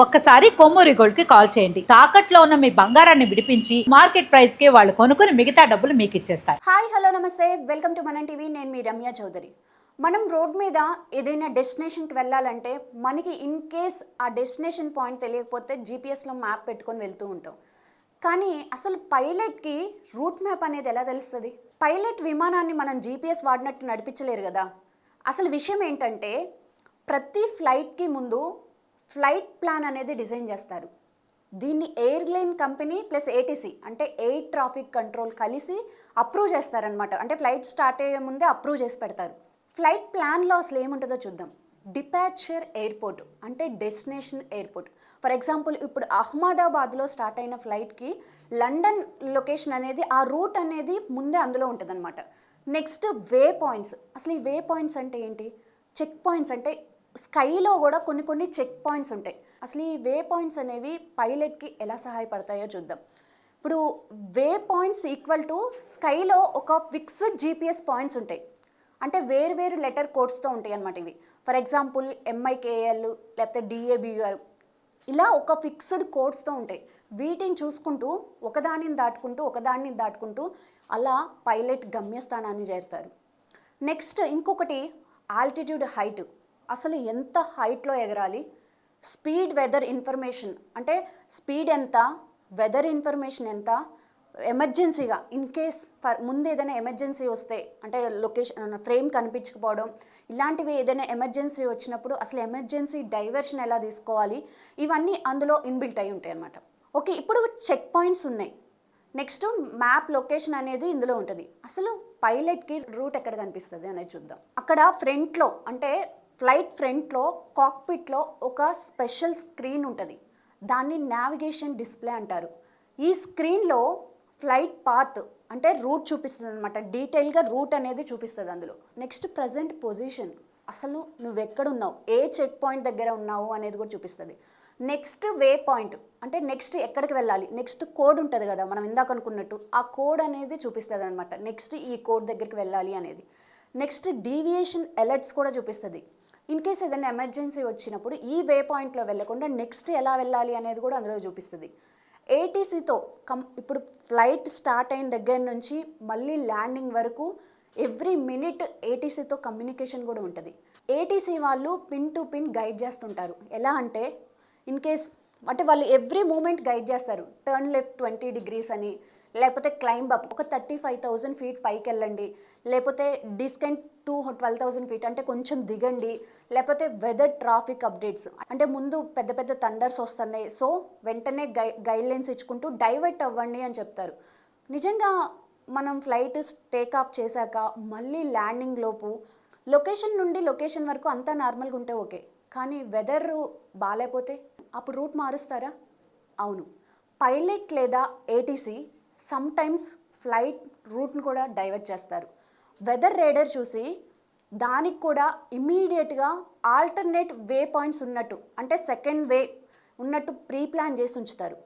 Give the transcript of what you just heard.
ఒక్కసారి కొమ్మూరి గోల్డ్కి కాల్ చేయండి. తాకట్లో ఉన్న మీ బంగారాన్ని విడిపించి మార్కెట్ ప్రైస్కి వాళ్ళు కొనుక్కుని మిగతా డబ్బులు మీకు ఇచ్చేస్తారు. హాయ్ హలో నమస్తే. వెల్కమ్ టు మనం టీవీ నేను మీ రమ్య చౌదరి. మనం రోడ్ మీద ఏదైనా డెస్టినేషన్కి వెళ్ళాలంటే మనకి ఇన్ కేస్ ఆ డెస్టినేషన్ పాయింట్ తెలియకపోతే జీపీఎస్లో మ్యాప్ పెట్టుకొని వెళ్తూ ఉంటాం. కానీ అసలు పైలట్కి రూట్ మ్యాప్ అనేది ఎలా తెలుస్తుంది? పైలట్ విమానాన్ని మనం జీపీఎస్ వాడినట్టు నడిపించలేరు కదా. అసలు విషయం ఏంటంటే ప్రతి ఫ్లైట్కి ముందు ఫ్లైట్ ప్లాన్ అనేది డిజైన్ చేస్తారు. దీన్ని ఎయిర్లైన్ కంపెనీ ప్లస్ ఏటీసీ అంటే ఎయిర్ ట్రాఫిక్ కంట్రోల్ కలిసి అప్రూవ్ చేస్తారనమాట అంటే ఫ్లైట్ స్టార్ట్ అయ్యే ముందే అప్రూవ్ చేసి పెడతారు. ఫ్లైట్ ప్లాన్లో అసలు ఏముంటుందో చూద్దాం. డిపాచర్ ఎయిర్పోర్ట్ అంటే డెస్టినేషన్ ఎయిర్పోర్ట్. ఫర్ ఎగ్జాంపుల్ ఇప్పుడు అహ్మదాబాద్లో స్టార్ట్ అయిన ఫ్లైట్కి లండన్ లొకేషన్ అనేది ఆ రూట్ అనేది ముందే అందులో ఉంటుందన్నమాట. Next way points. అసలు ఈ వే పాయింట్స్ అంటే ఏంటి? చెక్ పాయింట్స్ అంటే స్కైలో కూడా కొన్ని కొన్ని చెక్ పాయింట్స్ ఉంటాయి. అసలు ఈ వే పాయింట్స్ అనేవి పైలట్కి ఎలా సహాయపడతాయో చూద్దాం. ఇప్పుడు వే పాయింట్స్ ఈక్వల్ టు స్కైలో ఒక ఫిక్స్డ్ జీపీఎస్ పాయింట్స్ ఉంటాయి. అంటే వేరు వేరు లెటర్ కోడ్స్తో ఉంటాయి అన్నమాట ఇవి. ఫర్ ఎగ్జాంపుల్ ఎంఐకేఎల్ లేకపోతే డిఏబిఆర్ ఇలా ఒక ఫిక్స్డ్ కోడ్స్తో ఉంటాయి. వీటిని చూసుకుంటూ ఒకదానిని దాటుకుంటూ ఒకదానిని దాటుకుంటూ అలా పైలట్ గమ్యస్థానాన్ని చేరుతారు. నెక్స్ట్ ఇంకొకటి ఆల్టిట్యూడ్ హైట్. అసలు ఎంత హైట్లో ఎగరాలి? Speed weather information. అంటే స్పీడ్ ఎంత? వెదర్ ఇన్ఫర్మేషన్ ఎంత? ఎమర్జెన్సీగా ఇన్ కేస్ ఫర్ ముందు ఏదైనా ఎమర్జెన్సీ వస్తే అంటే లొకేషన్ ఫ్రేమ్ కనిపించకపోవడం ఇలాంటివి ఏదైనా ఎమర్జెన్సీ వచ్చినప్పుడు అసలు ఎమర్జెన్సీ డైవర్షన్ ఎలా తీసుకోవాలి? ఇవన్నీ అందులో ఇన్బిల్ట్ అయి ఉంటాయి అన్నమాట. ఓకే ఇప్పుడు చెక్ పాయింట్స్ ఉన్నాయి. నెక్స్ట్ మ్యాప్ లొకేషన్ అనేది ఇందులో ఉంటుంది. అసలు పైలట్కి రూట్ ఎక్కడ కనిపిస్తుంది అనేది చూద్దాం. అక్కడ ఫ్రంట్లో అంటే ఫ్లైట్ ఫ్రంట్లో కాక్పిట్లో ఒక స్పెషల్ స్క్రీన్ ఉంటుంది. దాన్ని నావిగేషన్ డిస్ప్లే అంటారు. ఈ స్క్రీన్లో ఫ్లైట్ పాత్ అంటే రూట్ చూపిస్తుంది అనమాట డీటెయిల్గా రూట్ అనేది చూపిస్తుంది అందులో. Next present position. అసలు నువ్వు ఎక్కడున్నావు ఏ చెక్ పాయింట్ దగ్గర ఉన్నావు అనేది కూడా చూపిస్తుంది. Next waypoint. అంటే నెక్స్ట్ ఎక్కడికి వెళ్ళాలి? నెక్స్ట్ కోడ్ ఉంటుంది కదా మనం ఇందాక అనుకున్నట్టు. ఆ కోడ్ అనేది చూపిస్తుంది అనమాట నెక్స్ట్ ఈ కోడ్ దగ్గరికి వెళ్ళాలి అనేది. నెక్స్ట్ డీవియేషన్ అలర్ట్స్ కూడా చూపిస్తుంది. ఇన్ కేస్ ఏదైనా ఎమర్జెన్సీ వచ్చినప్పుడు ఈ వే పాయింట్లో వెళ్ళకుండా నెక్స్ట్ ఎలా వెళ్ళాలి అనేది కూడా అందులో చూపిస్తుంది. ఏటీసీతో కం ఇప్పుడు ఫ్లైట్ స్టార్ట్ అయిన దగ్గర నుంచి మళ్ళీ ల్యాండింగ్ వరకు ఎవ్రీ మినిట్ ఏటీసీతో కమ్యూనికేషన్ కూడా ఉంటుంది. ఏటీసీ వాళ్ళు పిన్ టు పిన్ గైడ్ చేస్తుంటారు. ఎలా అంటే ఇన్ కేస్ అంటే వాళ్ళు ఎవ్రీ మూమెంట్ గైడ్ చేస్తారు. టర్న్ లెఫ్ట్ ట్వంటీ డిగ్రీస్ అని. లేకపోతే క్లైంబ్ అప్ ఒక థర్టీ ఫైవ్ థౌజండ్ ఫీట్ పైకి వెళ్ళండి లేకపోతే descend to twelve thousand feet అంటే కొంచెం దిగండి. లేకపోతే వెదర్ ట్రాఫిక్ అప్డేట్స్ అంటే ముందు పెద్ద పెద్ద థండర్స్ వస్తున్నాయి. సో వెంటనే గై గైడ్ లైన్స్ ఇచ్చుకుంటూ డైవర్ట్ అవ్వండి అని చెప్తారు. నిజంగా మనం ఫ్లైట్ టేక్ ఆఫ్ చేశాక మళ్ళీ ల్యాండింగ్ లోపు లొకేషన్ నుండి లొకేషన్ వరకు అంతా నార్మల్గా ఉంటే ఓకే. కానీ వెదర్ బాగాలేకపోతే అప్పుడు రూట్ మారుస్తారా? అవును. పైలట్ లేదా ఏటీసీ సమ్టైమ్స్ ఫ్లైట్ రూట్ని కూడా డైవర్ట్ చేస్తారు. వెదర్ రేడర్ చూసి దానికి కూడా ఇమీడియట్గా ఆల్టర్నేట్ వే పాయింట్స్ ఉన్నట్టు అంటే సెకండ్ వే ఉన్నట్టు ప్రీ ప్లాన్ చేసి ఉంచుతారు.